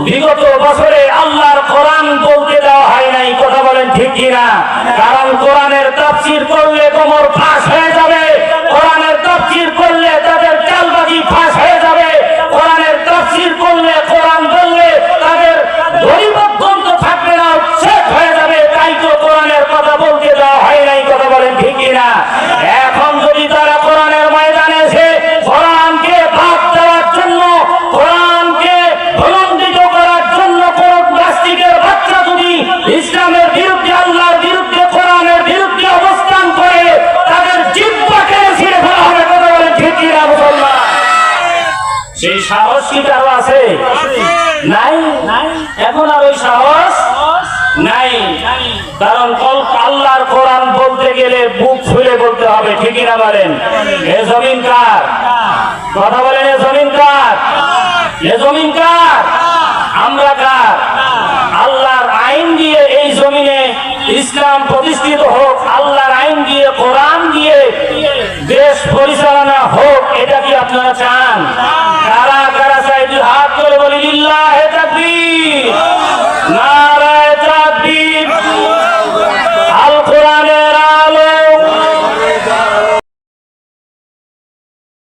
বিগত বছরে আল্লাহর কোরআন বলতে দেওয়া হয় নাই। কথা বলেন ঠিক কিনা? কারণ কোরআনের তাফসির করলে কোমর ফাঁস হয়ে সেই সাহস কি কারও আছে? নাই? এখন আর ওই সাহস নাই। কারণ আল্লাহর কোরআন বলতে গেলে বুক ফুলে বলতে হবে ঠিকই না বলেন? এ জমিন কার? কথা বলেন এ জমিন কার? এ জমিন কার? আমরা কার? আল্লাহর আইন দিয়ে এই জমিনে ইসলাম প্রতিষ্ঠিত